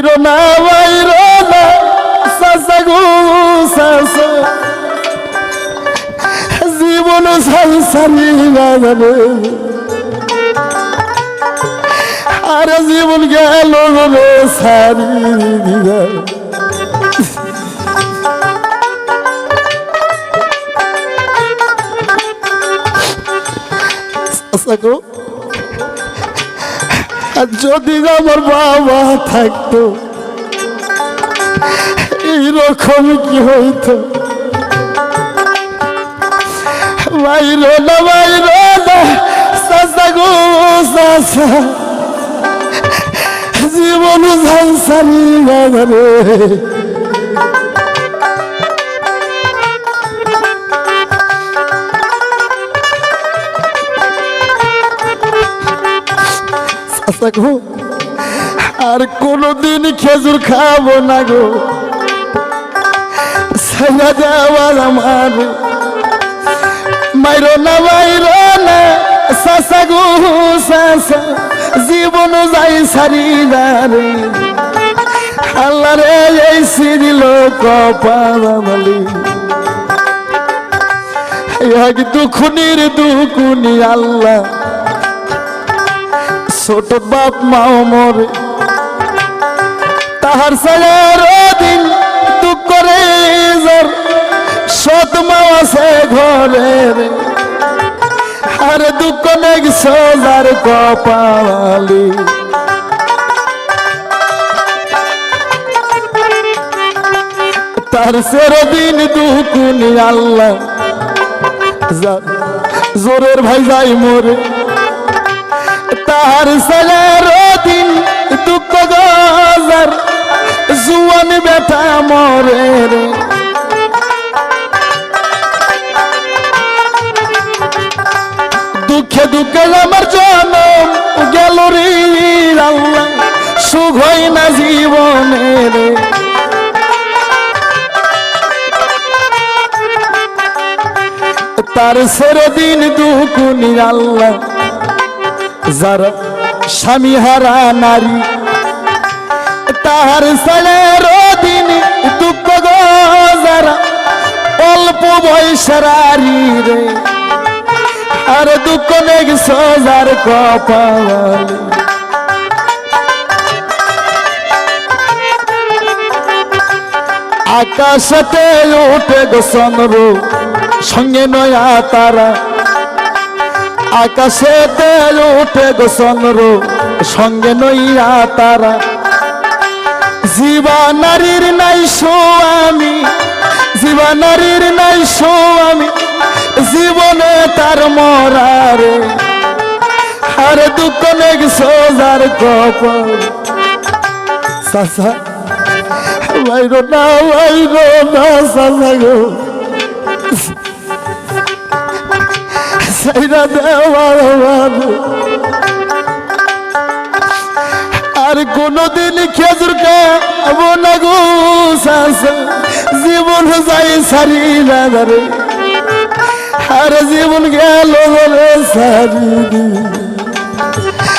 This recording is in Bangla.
বাইরো না বাইরো না সাসা জীবন সংসারী আর জীবন গেল রে সারি যদি আমার বাবা থাকতো, এইরকম কি হইতো? বাইরে না বাইরে না, সাসা গো, সাসা। জীবন সংসারী বাজারে। সাসা গো আর কোনদিন খেজুর খাব না গো। সাজা যাওয়ার আমার। মাইরো না মাইরো না, সাসা গো, সাসা। জীবন যাই সারি রে। আল্লাহ রে, এই সিরিল কপালি এক দুখুনির দুকুনি আল্লাহ। ছোট বাপ মাও মরে, তাহার সাজার দিন দুঃখ করে সৎ মা আছে ঘরে আর দুঃখ নেই সোজার কপালি। তার সের দিন দুকুনি আল্লাহ জোরের ভাই যাই মোরে। তাহার সাজার দিন দুঃখ গজার জুয়ান বেটা মরে রে। দুঃখে দুঃখে আমার জনম গেল রে আল্লাহ, সুখ হয় না জীবনে রে। তার সেরে দিন দুকুনি আল্লাহ যারা স্বামী হারা নারী, তাহার সালের দিন দুঃখ গো যারা অল্প বয়সের রে। আর দুঃখ নেই সোজার কপাল। আকাশতে উঠে গো সঙ্গে নয়া তারা আকাশে তেল উঠে গো চন্দ্র, সঙ্গে নইয়া তারা। জীবা নারীর নাই আমি জীবা নারীর নাই আমি, জীবনে তার মরারে। আর দুঃখ নেই সোজার কপাল। সাসা বাইরো না বাইরো না সাসা গো। সাইরা দেওয়ার আর কোনদিন খেজুর খাব না গো জীবন যাই সারি রে আর জীবন গেল সারি